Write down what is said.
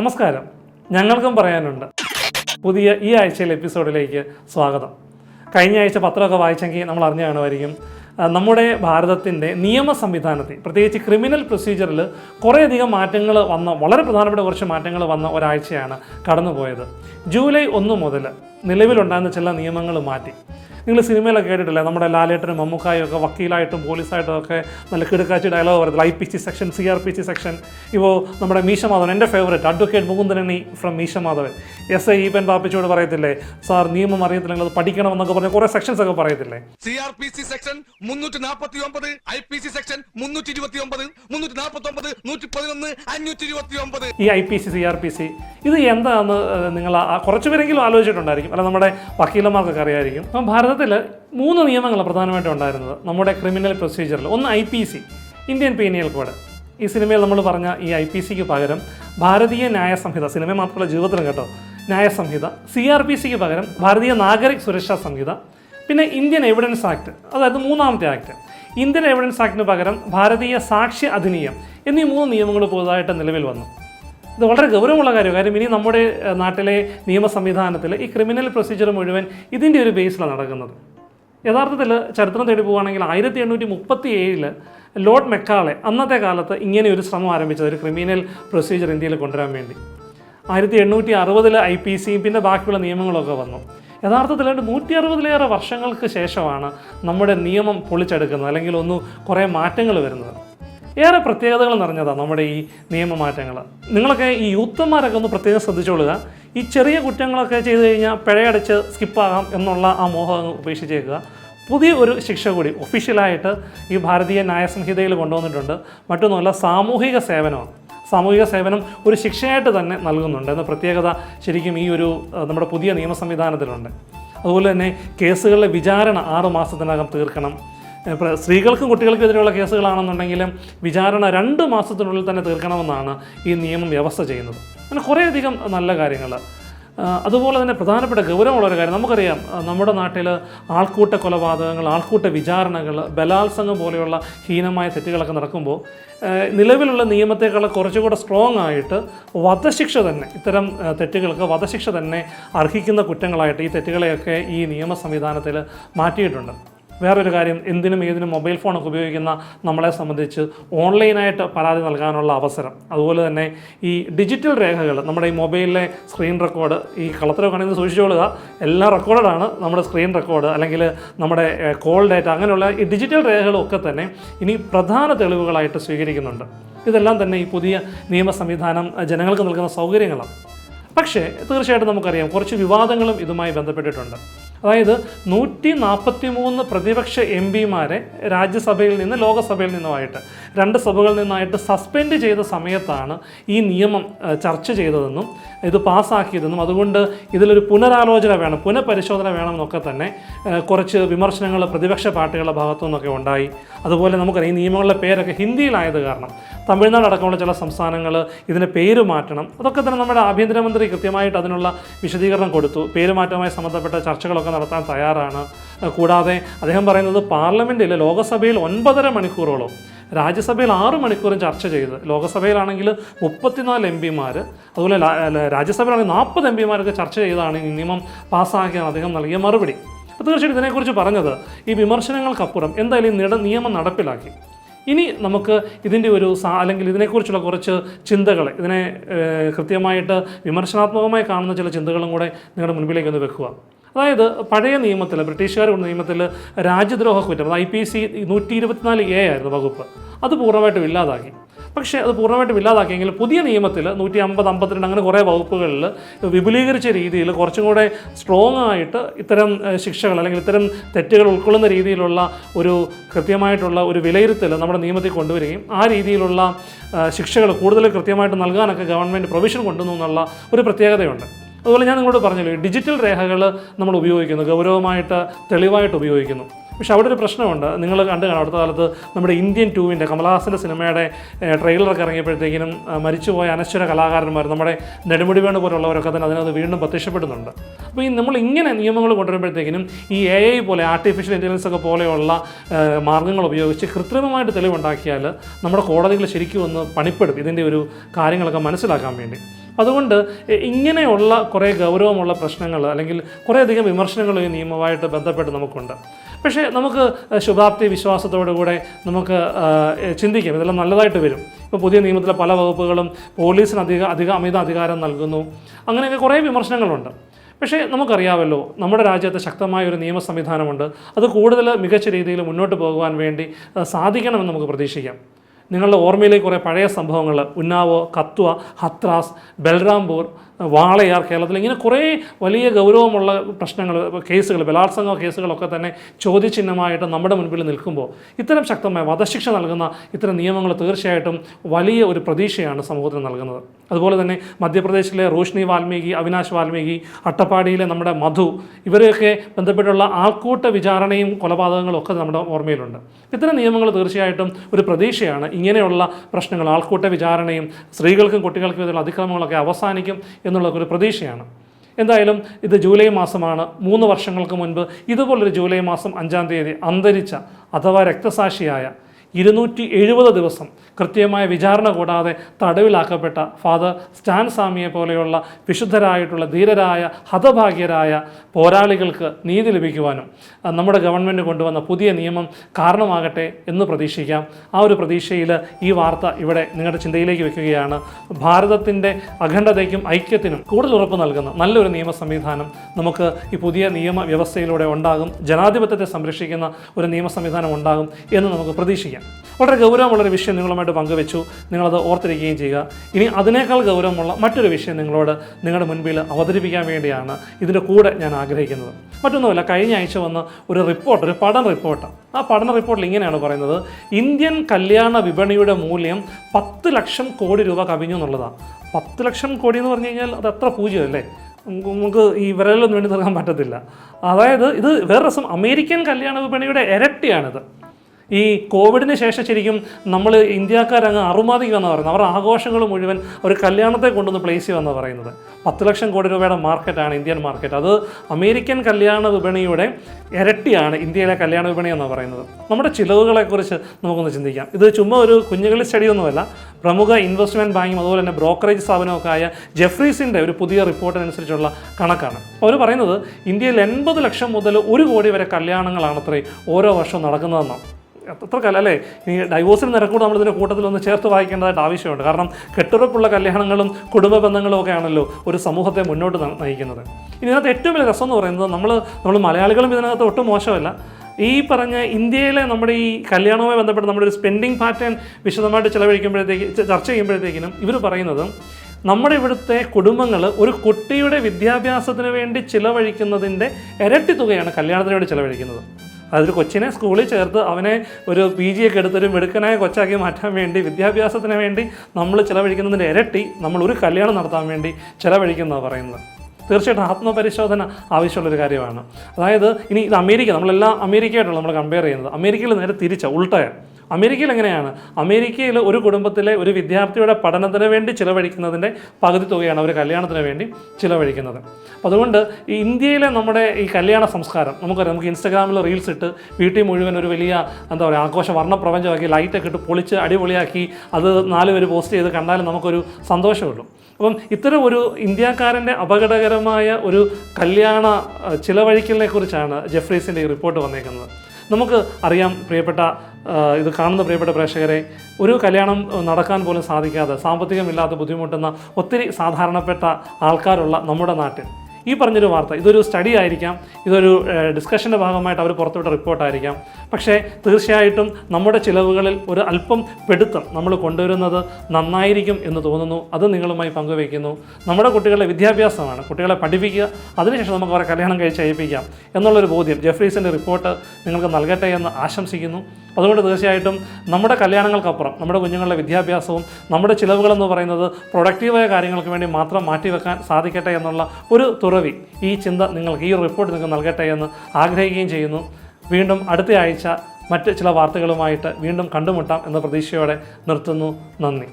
നമസ്കാരം. ഞങ്ങൾക്കും പറയാനുണ്ട്. പുതിയ ഈ ആഴ്ചയിലെ എപ്പിസോഡിലേക്ക് സ്വാഗതം. കഴിഞ്ഞ ആഴ്ച പത്രമൊക്കെ വായിച്ചെങ്കിൽ നമ്മൾ അറിഞ്ഞു കാണുമായിരിക്കും. നമ്മുടെ ഭാരതത്തിന്റെ നിയമ സംവിധാനത്തിൽ പ്രത്യേകിച്ച് ക്രിമിനൽ പ്രൊസീജിയറിൽ കുറേയധികം മാറ്റങ്ങൾ വന്ന വളരെ പ്രധാനപ്പെട്ട കുറച്ച് മാറ്റങ്ങൾ വന്ന ഒരാഴ്ചയാണ് കടന്നുപോയത്. ജൂലൈ ഒന്ന് മുതൽ നിലവിലുണ്ടായിരുന്ന ചില നിയമങ്ങൾ മാറ്റി. നിങ്ങൾ സിനിമയിലൊക്കെ കേട്ടിട്ടില്ലേ? നമ്മുടെ ലാലേട്ടനും മമ്മൂക്കായും ഒക്കെ വക്കീലായിട്ടും പോലീസായിട്ടും ഒക്കെ നല്ല കിടക്കാച്ചി ഡയലോഗ് പറയത്തില്ല I P C section C R P C section ഇപ്പോൾ നമ്മുടെ മീശ മാധവൻ എന്റെ favourite advocate മുകുന്ദനണി from Meesha Madhavan. S I Eapen പാപ്പിച്ചോട് പറയത്തില്ലേ? സാർ നിയമം അറിയത്തില്ലെങ്കിൽ അത് പഠിക്കണം എന്നൊക്കെ പറഞ്ഞ കുറേ സെക്ഷൻസ് ഒക്കെ പറയത്തില്ലേ? C R P C section മുന്നൂറ്റി നാൽപ്പത്തി ഒമ്പത് ഐ പി സി സെക്ഷൻ മുന്നൂറ്റി ഇരുപത്തി ഒമ്പത് മുന്നൂറ്റി നാൽപ്പത്തി ഒമ്പത് നൂറ്റി പതിനൊന്ന് അഞ്ഞൂറ്റി ഇരുപത്തി ഒമ്പത് ഈ I P C C R P C ഇത് എന്താണെന്ന് നിങ്ങൾ കുറച്ച് പേരെങ്കിലും ആലോചിച്ചിട്ടുണ്ടായിരിക്കും. അല്ല നമ്മുടെ വക്കീലന്മാർക്കൊക്കെ അറിയായിരിക്കും. അപ്പം ഭാരതത്തിൽ മൂന്ന് നിയമങ്ങളാണ് പ്രധാനമായിട്ടും ഉണ്ടായിരുന്നത്. നമ്മുടെ ക്രിമിനൽ പ്രൊസീജിയറിൽ. ഒന്ന് I P C Indian penal code. ഈ സിനിമയിൽ നമ്മൾ പറഞ്ഞ ഈ ഐ പി സിക്ക് പകരം ഭാരതീയ ന്യായ സംഹിത സിനിമ മാത്രമല്ല ജീവിതത്തിലും കേട്ടോ ന്യായ സംഹിത സി ആർ പി സിക്ക് പകരം ഭാരതീയ നാഗരിക് സുരക്ഷാ സംഹിത പിന്നെ ഇന്ത്യൻ എവിഡൻസ് ആക്ട് അതായത് മൂന്നാമത്തെ ആക്ട്. ഇന്ത്യൻ എവിഡൻസ് ആക്ടിന് പകരം ഭാരതീയ സാക്ഷ്യ അധിനിയം എന്നീ മൂന്ന് നിയമങ്ങൾ പുതുതായിട്ട് നിലവിൽ വന്നു. ഇത് വളരെ ഗൗരവമുള്ള കാര്യം കാര്യം ഇനി നമ്മുടെ നാട്ടിലെ നിയമ സംവിധാനത്തിൽ ഈ ക്രിമിനൽ പ്രൊസീജിയർ മുഴുവൻ ഇതിന്റെ ഒരു ബേസിലാണ് നടക്കുന്നത്. യഥാർത്ഥത്തിൽ ചരിത്രം തേടി പോവുകയാണെങ്കിൽ ആയിരത്തി എണ്ണൂറ്റി മുപ്പത്തി ഏഴിൽ ലോർഡ് മെക്കാളെ അന്നത്തെ കാലത്ത് ഇങ്ങനെ ഒരു ശ്രമം ആരംഭിച്ചത് ഒരു ക്രിമിനൽ പ്രൊസീജിയർ ഇന്ത്യയിൽ കൊണ്ടുവരാൻ വേണ്ടി. ആയിരത്തി എണ്ണൂറ്റി അറുപതിൽ ഐ പി സിയും പിന്നെ ബാക്കിയുള്ള നിയമങ്ങളൊക്കെ വന്നു. യഥാർത്ഥത്തിൽ ഏതാണ്ട് നൂറ്റി അറുപതിലേറെ വർഷങ്ങൾക്ക് ശേഷമാണ് നമ്മുടെ നിയമം പൊളിച്ചെടുക്കുന്നത് അല്ലെങ്കിൽ ഒന്ന് കുറേ മാറ്റങ്ങൾ വരുന്നത്. ഏറെ പ്രത്യേകതകൾ നിറഞ്ഞതാണ് നമ്മുടെ ഈ നിയമമാറ്റങ്ങൾ. നിങ്ങളൊക്കെ ഈ യൂത്തന്മാരൊക്കെ ഒന്ന് പ്രത്യേകം ശ്രദ്ധിച്ചോളുക. ഈ ചെറിയ കുറ്റങ്ങളൊക്കെ ചെയ്തു കഴിഞ്ഞാൽ പിഴയടച്ച് സ്കിപ്പാകാം എന്നുള്ള ആ മോഹം ഉപേക്ഷിച്ചേക്കുക. പുതിയ ഒരു ശിക്ഷ കൂടി ഒഫീഷ്യലായിട്ട് ഈ ഭാരതീയ ന്യായ സംഹിതയിൽ കൊണ്ടുവന്നിട്ടുണ്ട്. മറ്റൊന്നുമല്ല സാമൂഹിക സേവനമാണ് സാമൂഹിക സേവനം ഒരു ശിക്ഷയായിട്ട് തന്നെ നൽകുന്നുണ്ട്. എന്ന പ്രത്യേകത ശരിക്കും ഈ ഒരു നമ്മുടെ പുതിയ നിയമ സംവിധാനത്തിലുണ്ട് അതുപോലെ തന്നെ കേസുകളിലെ വിചാരണ ആറ് മാസത്തിനകം തീർക്കണം. സ്ത്രീകൾക്കും കുട്ടികൾക്കും എതിരെയുള്ള കേസുകളാണെന്നുണ്ടെങ്കിലും വിചാരണ രണ്ട് മാസത്തിനുള്ളിൽ തന്നെ തീർക്കണമെന്നാണ് ഈ നിയമം വ്യവസ്ഥ ചെയ്യുന്നത്. അങ്ങനെ കുറേയധികം നല്ല കാര്യങ്ങൾ അതുപോലെ തന്നെ പ്രധാനപ്പെട്ട ഗൗരവമുള്ളൊരു കാര്യം നമുക്കറിയാം നമ്മുടെ നാട്ടിൽ ആൾക്കൂട്ട കൊലപാതകങ്ങൾ ആൾക്കൂട്ട വിചാരണകൾ ബലാത്സംഗം പോലെയുള്ള ഹീനമായ തെറ്റുകളൊക്കെ നടക്കുമ്പോൾ നിലവിലുള്ള നിയമത്തെക്കാൾ കുറച്ചുകൂടെ സ്ട്രോങ് ആയിട്ട് വധശിക്ഷ തന്നെ ഇത്തരം തെറ്റുകൾക്ക് വധശിക്ഷ തന്നെ അർഹിക്കുന്ന കുറ്റങ്ങളായിട്ട് ഈ തെറ്റുകളെയൊക്കെ ഈ നിയമ സംവിധാനത്തിൽ മാറ്റിയിട്ടുണ്ട്. വേറൊരു കാര്യം എന്തിനും ഏതിനും മൊബൈൽ ഫോണൊക്കെ ഉപയോഗിക്കുന്ന നമ്മളെ സംബന്ധിച്ച് ഓൺലൈനായിട്ട് പരാതി നൽകാനുള്ള അവസരം. അതുപോലെ തന്നെ ഈ ഡിജിറ്റൽ രേഖകൾ നമ്മുടെ ഈ മൊബൈലിലെ സ്ക്രീൻ റെക്കോർഡ് ഈ കളത്തിലൊക്കെ ആണെങ്കിൽ സൂക്ഷിച്ചോളുക എല്ലാം റെക്കോർഡാണ് നമ്മുടെ സ്ക്രീൻ റെക്കോർഡ് അല്ലെങ്കിൽ നമ്മുടെ കോൾ ഡേറ്റ അങ്ങനെയുള്ള ഈ ഡിജിറ്റൽ രേഖകളൊക്കെ തന്നെ ഇനി പ്രധാന തെളിവുകളായിട്ട് സ്വീകരിക്കുന്നുണ്ട്. ഇതെല്ലാം തന്നെ ഈ പുതിയ നിയമ സംവിധാനം ജനങ്ങൾക്ക് നൽകുന്ന സൗകര്യങ്ങളാണ്. പക്ഷേ തീർച്ചയായിട്ടും നമുക്കറിയാം കുറച്ച് വിവാദങ്ങളും ഇതുമായി ബന്ധപ്പെട്ടിട്ടുണ്ട്. അതായത് നൂറ്റി നാൽപ്പത്തി മൂന്ന് പ്രതിപക്ഷ എം പിമാരെ രാജ്യസഭയിൽ നിന്ന് ലോകസഭയിൽ നിന്നുമായിട്ട് രണ്ട് സഭകളിൽ നിന്നായിട്ട് സസ്പെൻഡ് ചെയ്ത സമയത്താണ് ഈ നിയമം ചർച്ച ചെയ്തതെന്നും ഇത് പാസ്സാക്കിയതെന്നും. അതുകൊണ്ട് ഇതിലൊരു പുനരാലോചന വേണം പുനഃപരിശോധന വേണമെന്നൊക്കെ തന്നെ കുറച്ച് വിമർശനങ്ങൾ പ്രതിപക്ഷ പാർട്ടികളുടെ ഭാഗത്തു നിന്നൊക്കെ ഉണ്ടായി. അതുപോലെ നമുക്കറിയാം ഈ നിയമങ്ങളുടെ പേരൊക്കെ ഹിന്ദിയിലായത് കാരണം തമിഴ്നാട് അടക്കമുള്ള ചില സംസ്ഥാനങ്ങൾ ഇതിന് പേര് മാറ്റണം. അതൊക്കെ തന്നെ നമ്മുടെ ആഭ്യന്തരമന്ത്രി കൃത്യമായിട്ട് അതിനുള്ള വിശദീകരണം കൊടുത്തു. പേരുമാറ്റവുമായി സംബന്ധപ്പെട്ട ചർച്ചകളൊക്കെ നടത്താൻ തയ്യാറാണ്. കൂടാതെ അദ്ദേഹം പറയുന്നത് പാർലമെന്റിൽ ലോകസഭയിൽ ഒൻപതര മണിക്കൂറോളം രാജ്യസഭയിൽ ആറ് മണിക്കൂറും ചർച്ച ചെയ്ത് ലോകസഭയിലാണെങ്കിൽ മുപ്പത്തിനാല് എം പിമാർ അതുപോലെ രാജ്യസഭയിലാണെങ്കിൽ നാൽപ്പത് എം പിമാരൊക്കെ ചർച്ച ചെയ്താണ് ഈ നിയമം പാസ്സാക്കിയാണ് അദ്ദേഹം നൽകിയ മറുപടി. തീർച്ചയായിട്ടും ഇതിനെക്കുറിച്ച് പറഞ്ഞത് ഈ വിമർശനങ്ങൾക്കപ്പുറം എന്തായാലും നിട നിയമം നടപ്പിലാക്കി. ഇനി നമുക്ക് ഇതിന്റെ ഒരു സാ അല്ലെങ്കിൽ ഇതിനെക്കുറിച്ചുള്ള കുറച്ച് ചിന്തകൾ ഇതിനെ കൃത്യമായിട്ട് വിമർശനാത്മകമായി കാണുന്ന ചില ചിന്തകളും കൂടെ നിങ്ങളുടെ മുൻപിലേക്ക് ഒന്ന് വെക്കുക. അതായത് പഴയ നിയമത്തിൽ ബ്രിട്ടീഷുകാർ കൊണ്ട നിയമത്തിൽ രാജ്യദ്രോഹ കുറ്റം അത് ഐ പി സി നൂറ്റി ഇരുപത്തിനാല് എ ആയിരുന്നു വകുപ്പ്. അത് പൂർണമായിട്ടും ഇല്ലാതാക്കി. പക്ഷേ അത് പൂർണമായിട്ടും ഇല്ലാതാക്കിയെങ്കിൽ പുതിയ നിയമത്തിൽ നൂറ്റി അമ്പത് അമ്പത്തിരണ്ട് അങ്ങനെ കുറേ വകുപ്പുകളിൽ വിപുലീകരിച്ച രീതിയിൽ കുറച്ചും കൂടെ സ്ട്രോങ് ആയിട്ട് ഇത്തരം ശിക്ഷകൾ അല്ലെങ്കിൽ ഇത്തരം തെറ്റുകൾ ഉൾക്കൊള്ളുന്ന രീതിയിലുള്ള ഒരു കൃത്യമായിട്ടുള്ള ഒരു വിലയിരുത്തൽ നമ്മുടെ നിയമത്തിൽ കൊണ്ടുവരികയും ആ രീതിയിലുള്ള ശിക്ഷകൾ കൂടുതൽ കൃത്യമായിട്ട് നൽകാനൊക്കെ ഗവൺമെന്റ് പ്രൊവിഷൻ കൊണ്ടുവന്നു എന്നുള്ള ഒരു പ്രത്യേകതയുണ്ട്. അതുപോലെ ഞാൻ നിങ്ങളോട് പറഞ്ഞല്ലോ ഡിജിറ്റൽ രേഖകൾ നമ്മൾ ഉപയോഗിക്കുന്നു ഗൗരവമായിട്ട് തെളിവായിട്ട് ഉപയോഗിക്കുന്നു. പക്ഷേ അവിടെ ഒരു പ്രശ്നമുണ്ട്. നിങ്ങൾ കണ്ടു കാണാം അടുത്ത കാലത്ത് നമ്മുടെ ഇന്ത്യൻ ടൂവിന്റെ കമലഹാസന്റെ സിനിമയുടെ ട്രെയിലറൊക്കെ ഇറങ്ങിയപ്പോഴത്തേക്കിനും മരിച്ചുപോയ അനശ്വര കലാകാരന്മാർ നമ്മുടെ നെടുമുടി വേണു പോലുള്ളവരൊക്കെ തന്നെ അതിനകത്ത് വീണ്ടും പ്രത്യക്ഷപ്പെടുന്നുണ്ട്. അപ്പോൾ ഈ നമ്മൾ ഇങ്ങനെ നിയമങ്ങൾ കൊണ്ടുവരുമ്പോഴത്തേക്കിനും ഈ എ ഐ പോലെ ആർട്ടിഫിഷ്യൽ ഇന്റലിജൻസ് ഒക്കെ പോലെയുള്ള മാർഗങ്ങൾ ഉപയോഗിച്ച് കൃത്രിമമായിട്ട് തെളിവുണ്ടാക്കിയാൽ നമ്മുടെ കോടതികൾ ശരിക്കും ഒന്ന് പണിപ്പെടും ഇതിന്റെ ഒരു കാര്യങ്ങളൊക്കെ മനസ്സിലാക്കാൻ വേണ്ടി. അതുകൊണ്ട് ഇങ്ങനെയുള്ള കുറേ ഗൗരവമുള്ള പ്രശ്നങ്ങൾ അല്ലെങ്കിൽ കുറേയധികം വിമർശനങ്ങൾ ഈ നിയമവുമായിട്ട് ബന്ധപ്പെട്ട് നമുക്കുണ്ട്. പക്ഷേ നമുക്ക് ശുഭാപ്തി വിശ്വാസത്തോടു കൂടെ നമുക്ക് ചിന്തിക്കാം. ഇതെല്ലാം നല്ലതായിട്ട് വരും. ഇപ്പോൾ പുതിയ നിയമത്തിലെ പല വകുപ്പുകളും പോലീസിന് അധിക അധിക അമിത അധികാരം നൽകുന്നു. അങ്ങനെയൊക്കെ കുറേ വിമർശനങ്ങളുണ്ട്. പക്ഷേ നമുക്കറിയാമല്ലോ നമ്മുടെ രാജ്യത്ത് ശക്തമായ ഒരു നിയമ സംവിധാനമുണ്ട്. അത് കൂടുതൽ മികച്ച രീതിയിൽ മുന്നോട്ട് പോകുവാൻ വേണ്ടി സാധിക്കണമെന്ന് നമുക്ക് പ്രതീക്ഷിക്കാം. നിങ്ങളുടെ ഓർമ്മയിലേക്ക് കുറേ പഴയ സംഭവങ്ങൾ ഉന്നാവോ കത്വ ഹത്രാസ് ബൽറാംപൂർ വാളയാർ കേരളത്തിൽ ഇങ്ങനെ കുറേ വലിയ ഗൗരവമുള്ള പ്രശ്നങ്ങൾ കേസുകൾ ബലാത്സംഗ കേസുകളൊക്കെ തന്നെ ചോദ്യചിഹ്നമായിട്ട് നമ്മുടെ മുൻപിൽ നിൽക്കുമ്പോൾ ഇത്തരം ശക്തമായ വധശിക്ഷ നൽകുന്ന ഇത്തരം നിയമങ്ങൾ തീർച്ചയായിട്ടും വലിയ ഒരു പ്രതീക്ഷയാണ് സമൂഹത്തിന് നൽകുന്നത്. അതുപോലെ തന്നെ മധ്യപ്രദേശിലെ റോഷ്നി വാൽമീകി അവിനാശ് വാൽമീകി അട്ടപ്പാടിയിലെ നമ്മുടെ മധു ഇവരെയൊക്കെ ബന്ധപ്പെട്ടുള്ള ആൾക്കൂട്ട വിചാരണയും കൊലപാതകങ്ങളും ഒക്കെ നമ്മുടെ ഓർമ്മയിലുണ്ട്. ഇത്തരം നിയമങ്ങൾ തീർച്ചയായിട്ടും ഒരു പ്രതീക്ഷയാണ്. ഇങ്ങനെയുള്ള പ്രശ്നങ്ങൾ ആൾക്കൂട്ട വിചാരണയും സ്ത്രീകൾക്കും കുട്ടികൾക്കും ഇതിലുള്ള അതിക്രമങ്ങളൊക്കെ അവസാനിക്കും എന്നുള്ള ഒരു പ്രതീക്ഷയാണ്. എന്തായാലും ഇത് ജൂലൈ മാസമാണ്. മൂന്ന് വർഷങ്ങൾക്ക് മുൻപ് ഇതുപോലൊരു ജൂലൈ മാസം അഞ്ചാം തീയതി അന്തരിച്ച അഥവാ രക്തസാക്ഷിയായ ഇരുന്നൂറ്റി എഴുപത് ദിവസം കൃത്യമായ വിചാരണ കൂടാതെ തടവിലാക്കപ്പെട്ട ഫാദർ സ്റ്റാൻ സ്വാമിയെ പോലെയുള്ള വിശുദ്ധരായിട്ടുള്ള ധീരരായ ഹതഭാഗ്യരായ പോരാളികൾക്ക് നീതി ലഭിക്കുവാനും നമ്മുടെ ഗവൺമെന്റ് കൊണ്ടുവന്ന പുതിയ നിയമം കാരണമാകട്ടെ എന്ന് പ്രതീക്ഷിക്കാം. ആ ഒരു പ്രതീക്ഷയിൽ ഈ വാർത്ത ഇവിടെ നിങ്ങളുടെ ചിന്തയിലേക്ക് വെക്കുകയാണ്. ഭാരതത്തിന്റെ അഖണ്ഡതയ്ക്കും ഐക്യത്തിനും കൂടുതൽ ഉറപ്പ് നൽകുന്ന നല്ലൊരു നിയമ സംവിധാനം നമുക്ക് ഈ പുതിയ നിയമ വ്യവസ്ഥയിലൂടെ ഉണ്ടാകും. ജനാധിപത്യത്തെ സംരക്ഷിക്കുന്ന ഒരു നിയമ സംവിധാനം ഉണ്ടാകും എന്ന് നമുക്ക് പ്രതീക്ഷിക്കാം. വളരെ ഗൗരവമുള്ളൊരു വിഷയം നിങ്ങളുമായിട്ട് പങ്കുവെച്ചു. നിങ്ങളത് ഓർത്തിരിക്കുകയും ചെയ്യുക. ഇനി അതിനേക്കാൾ ഗൗരവമുള്ള മറ്റൊരു വിഷയം നിങ്ങളോട് നിങ്ങളുടെ മുൻപിൽ അവതരിപ്പിക്കാൻ വേണ്ടിയാണ് ഇതിന്റെ കൂടെ ഞാൻ ആഗ്രഹിക്കുന്നത്. മറ്റൊന്നുമല്ല കഴിഞ്ഞ ആഴ്ച വന്ന ഒരു റിപ്പോർട്ട് ഒരു പഠന റിപ്പോർട്ട്. ആ പഠന റിപ്പോർട്ടിൽ ഇങ്ങനെയാണ് പറയുന്നത്. ഇന്ത്യൻ കല്യാണ വിപണിയുടെ മൂല്യം പത്ത് ലക്ഷം കോടി രൂപ കവിഞ്ഞു എന്നുള്ളതാണ്. പത്ത് ലക്ഷം കോടി എന്ന് പറഞ്ഞു കഴിഞ്ഞാൽ അത് പൂജ്യമല്ലേ? നമുക്ക് നമുക്ക് ഈ വിരലൊന്നും വേണ്ടി നൽകാൻ പറ്റത്തില്ല. അതായത് ഇത് വേറെ രസം. അമേരിക്കൻ കല്യാണ വിപണിയുടെ ഇരട്ടിയാണിത്. ഈ കോവിഡിന് ശേഷം ശരിക്കും നമ്മൾ ഇന്ത്യക്കാരങ്ങ് അറുമാതിക്കുമെന്ന് പറയുന്നത്. അവരുടെ ആഘോഷങ്ങൾ മുഴുവൻ ഒരു കല്യാണത്തെ കൊണ്ടുവന്ന് പ്ലേസ് ചെയ്യുമെന്ന് പറയുന്നത്. പത്ത് ലക്ഷം കോടി രൂപയുടെ മാർക്കറ്റാണ് ഇന്ത്യൻ മാർക്കറ്റ്. അത് അമേരിക്കൻ കല്യാണ വിപണിയുടെ ഇരട്ടിയാണ് ഇന്ത്യയിലെ കല്യാണ വിപണി എന്ന് പറയുന്നത്. നമ്മുടെ ചിലവുകളെക്കുറിച്ച് നമുക്കൊന്ന് ചിന്തിക്കാം. ഇത് ചുമ്മാ ഒരു കുഞ്ഞുകളി സ്റ്റഡി ഒന്നുമല്ല. പ്രമുഖ ഇൻവെസ്റ്റ്മെന്റ് ബാങ്കും അതുപോലെ തന്നെ ബ്രോക്കറേജ് സ്ഥാപനമൊക്കെ ആയ ജെഫ്രീസിന്റെ ഒരു പുതിയ റിപ്പോർട്ടിനനുസരിച്ചുള്ള കണക്കാണ്. അവർ പറയുന്നത് ഇന്ത്യയിൽ എൺപത് ലക്ഷം മുതൽ ഒരു കോടി വരെ കല്യാണങ്ങളാണത്രേ ഓരോ വർഷവും നടക്കുന്നതെന്നാണ്. അത്ര കല അല്ലേ ഈ ഡൈവോഴ്സിന് നിരക്കൂടെ നമ്മൾ ഇതിന്റെ കൂട്ടത്തിൽ ഒന്ന് ചേർത്ത് വായിക്കേണ്ടതായിട്ട് ആവശ്യമുണ്ട്. കാരണം കെട്ടുറപ്പുള്ള കല്യാണങ്ങളും കുടുംബ ബന്ധങ്ങളും ഒക്കെ ആണല്ലോ ഒരു സമൂഹത്തെ മുന്നോട്ട് നയിക്കുന്നത്. ഇനി ഇതിനകത്ത് ഏറ്റവും വലിയ രസം എന്ന് പറയുന്നത് നമ്മൾ നമ്മൾ മലയാളികളും ഇതിനകത്ത് ഒട്ടും മോശമല്ല. ഈ പറഞ്ഞ ഇന്ത്യയിലെ നമ്മുടെ ഈ കല്യാണവുമായി ബന്ധപ്പെട്ട് നമ്മുടെ ഒരു സ്പെൻഡിങ് പാറ്റേൺ വിശദമായിട്ട് ചിലവഴിക്കുമ്പോഴത്തേക്ക് ചർച്ച ചെയ്യുമ്പോഴത്തേക്കിനും ഇവർ പറയുന്നത് നമ്മുടെ ഇവിടുത്തെ കുടുംബങ്ങൾ ഒരു കുട്ടിയുടെ വിദ്യാഭ്യാസത്തിന് വേണ്ടി ചിലവഴിക്കുന്നതിന്റെ ഇരട്ടി തുകയാണ് കല്യാണത്തിന് വേണ്ടി ചിലവഴിക്കുന്നത്. അതൊരു കൊച്ചിനെ സ്കൂളിൽ ചേർത്ത് അവനെ ഒരു പി ജി ഒക്കെ എടുത്തൊരു മിടുക്കനായ കൊച്ചാക്കി മാറ്റാൻ വേണ്ടി വിദ്യാഭ്യാസത്തിന് വേണ്ടി നമ്മൾ ചിലവഴിക്കുന്നതിന്റെ ഇരട്ടി നമ്മൾ ഒരു കല്യാണം നടത്താൻ വേണ്ടി ചിലവഴിക്കുന്നതാണ് പറയുന്നത്. തീർച്ചയായിട്ടും ആത്മപരിശോധന ആവശ്യമുള്ളൊരു കാര്യമാണ്. അതായത് ഇനി ഇത് അമേരിക്ക നമ്മളെല്ലാം അമേരിക്കയായിട്ടുള്ള നമ്മൾ കമ്പയർ ചെയ്യുന്നത്. അമേരിക്കയിൽ നേരെ തിരിച്ച ഉൾട്ടയാണ് അമേരിക്കയിൽ എങ്ങനെയാണ് അമേരിക്കയിൽ ഒരു കുടുംബത്തിലെ ഒരു വിദ്യാർത്ഥിയുടെ പഠനത്തിന് വേണ്ടി ചിലവഴിക്കുന്നതിന്റെ പകുതി തുകയാണ് അവർ കല്യാണത്തിന് വേണ്ടി ചിലവഴിക്കുന്നത്. അപ്പം അതുകൊണ്ട് ഈ ഇന്ത്യയിലെ നമ്മുടെ ഈ കല്യാണ സംസ്കാരം നമുക്കറിയാം നമുക്ക് ഇൻസ്റ്റാഗ്രാമിൽ റീൽസ് ഇട്ട് വീട്ടിൽ മുഴുവൻ ഒരു വലിയ എന്താ പറയുക ആഘോഷ വർണപ്രപഞ്ചമാക്കി ലൈറ്റൊക്കെ ഇട്ട് പൊളിച്ച് അടിപൊളിയാക്കി അത് നാല് പേര് പോസ്റ്റ് ചെയ്ത് കണ്ടാലും നമുക്കൊരു സന്തോഷമുള്ളൂ. അപ്പം ഇത്തരം ഒരു ഇന്ത്യക്കാരന്റെ അപകടകരമായ ഒരു കല്യാണ ചിലവഴിക്കലിനെക്കുറിച്ചാണ് ചിലവഴിക്കലിനെ കുറിച്ചാണ് ജെഫ്രീസിന്റെ ഈ റിപ്പോർട്ട് വന്നേക്കുന്നത്. നമുക്ക് അറിയാം പ്രിയപ്പെട്ട ഇത് കാണുന്ന പ്രിയപ്പെട്ട പ്രേക്ഷകരെ ഒരു കല്യാണം നടക്കാൻ പോലും സാധിക്കാതെ സാമ്പത്തികമില്ലാത്ത ബുദ്ധിമുട്ടുന്ന ഒത്തിരി സാധാരണപ്പെട്ട ആൾക്കാരുള്ള നമ്മുടെ നാട്ടിൽ. ഈ പറഞ്ഞൊരു വാർത്ത ഇതൊരു സ്റ്റഡി ആയിരിക്കാം ഇതൊരു ഡിസ്കഷന്റെ ഭാഗമായിട്ട് അവർ പുറത്തുവിട്ട റിപ്പോർട്ടായിരിക്കാം പക്ഷേ തീർച്ചയായിട്ടും നമ്മുടെ ചിലവുകളിൽ ഒരു അല്പം പെടുത്തം നമ്മൾ കൊണ്ടുവരുന്നത് നന്നായിരിക്കും എന്ന് തോന്നുന്നു. അത് നിങ്ങളുമായി പങ്കുവയ്ക്കുന്നു. നമ്മുടെ കുട്ടികളുടെ വിദ്യാഭ്യാസമാണ്. കുട്ടികളെ പഠിപ്പിക്കുക അതിനുശേഷം നമുക്ക് അവരെ കല്യാണം കഴിച്ച് അയപ്പിക്കാം എന്നുള്ളൊരു ബോധ്യം ജെഫ്രീസിന്റെ റിപ്പോർട്ട് നിങ്ങൾക്ക് നൽകട്ടെ എന്ന് ആശംസിക്കുന്നു. അതുകൊണ്ട് തീർച്ചയായിട്ടും നമ്മുടെ കല്യാണങ്ങൾക്കപ്പുറം നമ്മുടെ കുഞ്ഞുങ്ങളുടെ വിദ്യാഭ്യാസവും നമ്മുടെ ചിലവുകളെന്ന് പറയുന്നത് പ്രൊഡക്റ്റീവായ കാര്യങ്ങൾക്ക് വേണ്ടി മാത്രം മാറ്റിവെക്കാൻ സാധിക്കട്ടെ എന്നുള്ള ഒരു തുറവി ഈ ചിന്ത നിങ്ങൾക്ക് ഈ റിപ്പോർട്ട് നിങ്ങൾക്ക് നൽകട്ടെ എന്ന് ആഗ്രഹിക്കുകയും ചെയ്യുന്നു. വീണ്ടും അടുത്ത ആഴ്ച മറ്റ് ചില വാർത്തകളുമായിട്ട് വീണ്ടും കണ്ടുമുട്ടാം എന്ന പ്രതീക്ഷയോടെ നിർത്തുന്നു. നന്ദി.